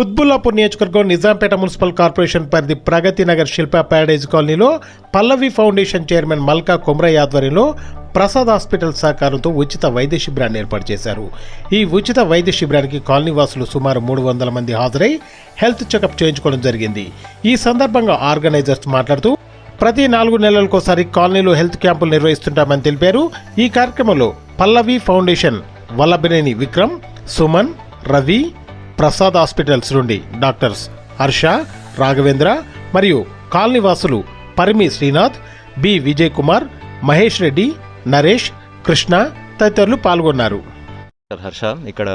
కుత్బుల్లాపూర్ నియోజకవర్గం Nizampet municipal corporation పరిధి Pragathi Nagar Shilpa paradise కాలనీలో పల్లవి ఫౌండేషన్ చైర్మన్ మల్కా కుమ్రయ్య ఆధ్వర్యంలో ప్రసాద్ హాస్పిటల్ సహకారంతో ఉచిత వైద్య శిబిరాన్ని ఏర్పాటు చేశారు. ఈ ఉచిత వైద్య శిబిరానికి కాలనీ వాసులు సుమారు మూడు వందల మంది హాజరై హెల్త్ చెకప్ చేయించుకోవడం జరిగింది. ఈ సందర్భంగా ఆర్గనైజర్స్ మాట్లాడుతూ ప్రతి నాలుగు నెలలకోసారి కాలనీలో హెల్త్ క్యాంపులు నిర్వహిస్తుంటామని తెలిపారు. ఈ కార్యక్రమంలో పల్లవి ఫౌండేషన్ వల్లభినేని విక్రమ్ సుమన్ రవి ప్రసాద్ హాస్పిటల్స్ నుండి డాక్టర్స్ హర్ష రాఘవేంద్ర మరియు కాలనీ వాసులు పరిమి శ్రీనాథ్ బి విజయ్ కుమార్ మహేష్ రెడ్డి నరేష్ కృష్ణ తదితరులు పాల్గొన్నారు. హర్ష ఇక్కడ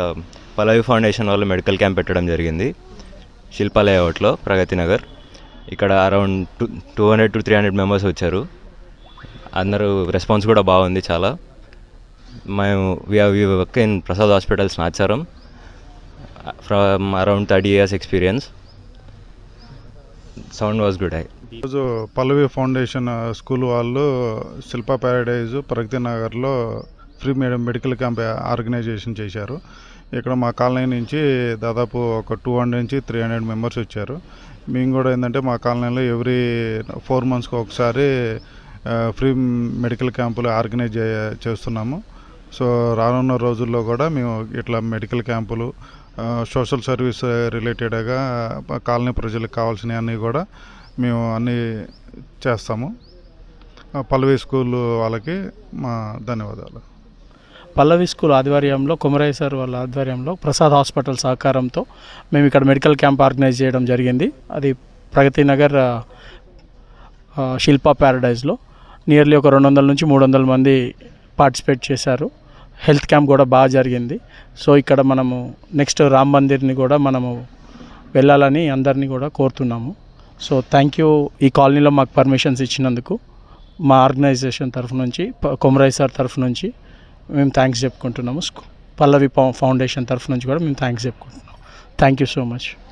పలవి ఫౌండేషన్ వాళ్ళు మెడికల్ క్యాంప్ పెట్టడం జరిగింది. శిల్ప లేఅవుట్లో ప్రగతి నగర్. ఇక్కడ around two two hundred to three hundred members వచ్చారు. అందరూ రెస్పాన్స్ కూడా బాగుంది చాలా. మేము we work in Prasad hospitals Nacharam. From around thirty years experience sound was good I ఈరోజు పల్లవి ఫౌండేషన్ స్కూల్ వాళ్ళు శిల్ప ప్యారడైజ్ ప్రగతి నగర్లో ఫ్రీ మెడి మెడికల్ క్యాంప్ ఆర్గనైజేషన్ చేశారు. ఇక్కడ మా కాలనీ నుంచి దాదాపు ఒక టూ హండ్రెడ్ నుంచి త్రీ హండ్రెడ్ మెంబర్స్ వచ్చారు. మేము కూడా ఏంటంటే మా కాలనీలో ఎవ్రీ ఫోర్ మంత్స్కి ఒకసారి ఫ్రీ మెడికల్ క్యాంపులు ఆర్గనైజ్ చేస్తున్నాము. సో రానున్న రోజుల్లో కూడా మేము ఇట్లా మెడికల్ క్యాంపులు సోషల్ సర్వీస్ రిలేటెడ్గా కాలనీ ప్రజలకు కావాల్సినవి అన్నీ కూడా మేము అన్నీ చేస్తాము. పల్లవి స్కూల్ వాళ్ళకి మా ధన్యవాదాలు. పల్లవి స్కూల్ ఆధ్వర్యంలో కుమరయ్య సార్ వాళ్ళ ఆధ్వర్యంలో ప్రసాద్ హాస్పిటల్ సహకారంతో మేము ఇక్కడ మెడికల్ క్యాంప్ ఆర్గనైజ్ చేయడం జరిగింది. అది ప్రగతి నగర్ శిల్పా ప్యారడైజ్లో నియర్లీ ఒక రెండు వందల నుంచి మూడు వందల మంది పార్టిసిపేట్ చేశారు. హెల్త్ క్యాంప్ కూడా బాగా జరిగింది. సో ఇక్కడ మనము నెక్స్ట్ రామ్ మందిర్ని కూడా మనము వెళ్ళాలని అందరినీ కూడా కోరుతున్నాము. సో థ్యాంక్ యూ ఈ కాలనీలో మాకు పర్మిషన్స్ ఇచ్చినందుకు మా ఆర్గనైజేషన్ తరఫు నుంచి ప- సార్ తరఫు నుంచి మేము థ్యాంక్స్ చెప్పుకుంటున్నాము. పల్లవి పౌ- ఫౌండేషన్ తరఫు నుంచి కూడా మేము థ్యాంక్స్ చెప్పుకుంటున్నాం థ్యాంక్ యూ సో మచ్